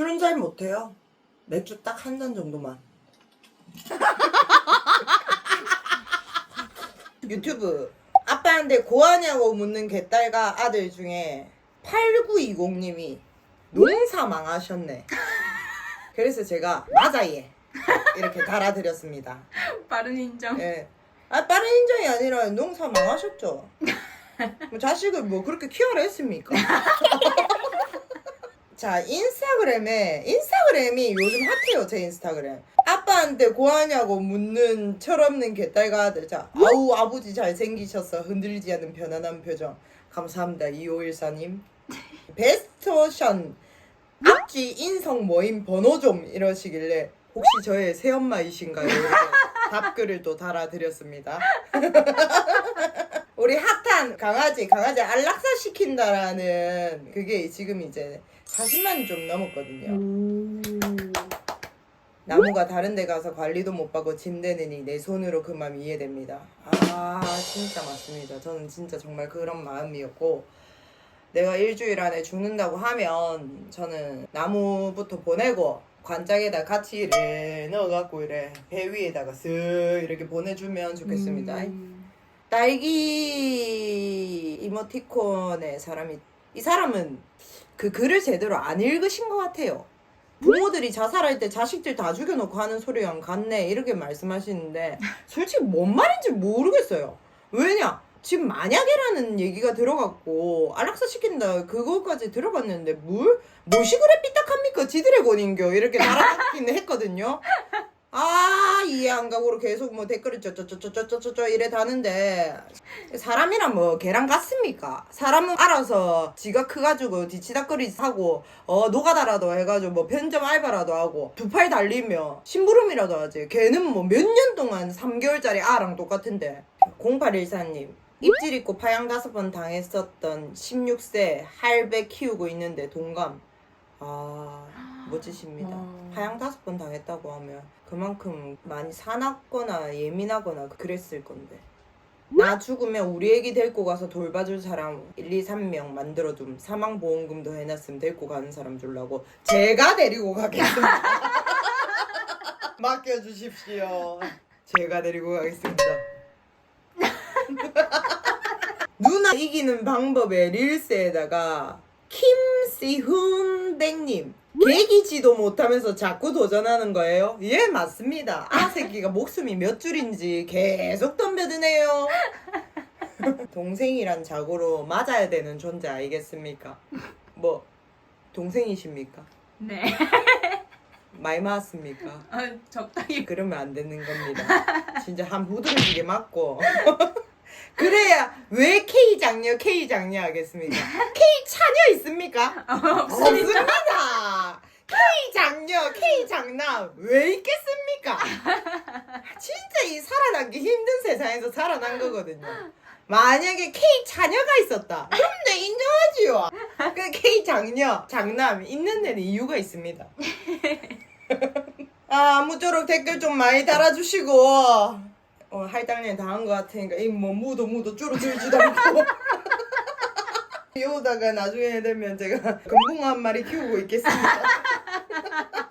술은 잘 못해요. 맥주 딱 한 잔 정도만. 유튜브 아빠한테 고하냐고 묻는 개딸과 아들 중에 8920님이 농사 망하셨네. 그래서 제가 맞아 얘 이렇게 달아드렸습니다. 빠른 인정. 예. 아 빠른 인정이 아니라 농사 망하셨죠. 뭐 자식을 뭐 그렇게 키워라 했습니까? 자 인스타그램에 인스타그램이 요즘 핫해요 제 인스타그램. 아빠한테 고하냐고 묻는 철없는 개딸과 아들. 자 아우 아버지 잘생기셨어 흔들리지 않는 편안한 표정. 감사합니다 2514님. 베스트션 앞지 인성 모임 번호 좀 이러시길래 혹시 저의 새엄마이신가요? 이렇게 답글을 또 달아드렸습니다. 우리 핫한 강아지 강아지 안락사 시킨다라는 그게 지금 이제 40만이 좀 넘었거든요. 나무가 다른 데 가서 관리도 못 받고 짐 되느니 내 손으로 그 마음 이해됩니다. 아 진짜 맞습니다. 저는 진짜 정말 그런 마음이었고 내가 일주일 안에 죽는다고 하면 저는 나무부터 보내고 관짝에다 같이 이래 넣어갖고 이래 배 위에다가 쓱 이렇게 보내주면 좋겠습니다. 음. 딸기 이모티콘의 사람이 이 사람은 그 글을 제대로 안 읽으신 것 같아요. 부모들이 자살할 때 자식들 다 죽여놓고 하는 소리랑 같네 이렇게 말씀하시는데 솔직히 뭔 말인지 모르겠어요. 왜냐? 지금 만약에라는 얘기가 들어갔고 안락사 시킨다 그거까지 들어갔는데 뭘 무엇이 그래 삐딱합니까 지드래곤인겨 이렇게 달아놨긴 했거든요. 아 이해 안 가고로 계속 뭐 댓글을 쩌쩌쩌쩌쩌쩌쩌 이래 다는데 사람이란 뭐 개랑 같습니까? 사람은 알아서 지가 크가지고 뒤치다거리 하고 어 노가다라도 해가지고 뭐 편점 알바라도 하고 두 팔 달리며 심부름이라도 하지. 걔는 뭐 몇 년 동안 3개월짜리 아랑 똑같은데. 0814님 입질 있고 파양 다섯 번 당했었던 16세 할배 키우고 있는데 동감 아 멋지십니다. 어. 파양 다섯 번 당했다고 하면 그만큼 많이 사납거나 예민하거나 그랬을 건데. 나 죽으면 우리 애기 데리고 가서 돌봐줄 사람 1, 2, 3명 만들어둠. 사망보험금도 해놨으면 데리고 가는 사람 주려고. 제가 데리고 가겠습니다. 맡겨주십시오. 제가 데리고 가겠습니다. 누나 이기는 방법에 릴스에다가 김시훈백님 계기지도 못하면서 자꾸 도전하는 거예요? 예 맞습니다 아 새끼가 목숨이 몇 줄인지 계속 덤벼드네요 동생이란 자고로 맞아야 되는 존재 알겠습니까? 뭐 동생이십니까? 네. 많이 맞았습니까? 아, 적당히. 그러면 안 되는 겁니다. 진짜 한 후드러지게 맞고. 그래야 왜 K 장녀 K 장녀 하겠습니까? K 차녀 있습니까? 없습니다. K 장녀 K 장남 왜 있겠습니까? 진짜 이 살아남기 힘든 세상에서 살아난 거거든요. 만약에 K 자녀가 있었다. 그럼 내 인정하지요. 그 K 장녀, 장남 있는 데는 이유가 있습니다. 아, 아무쪼록 댓글 좀 많이 달아주시고 어, 할당량 당한 것 같으니까 이뭐 무도 무도 줄어들지도 않고 이러다가 나중에 되면 제가 금붕어 한 마리 키우고 있겠습니다.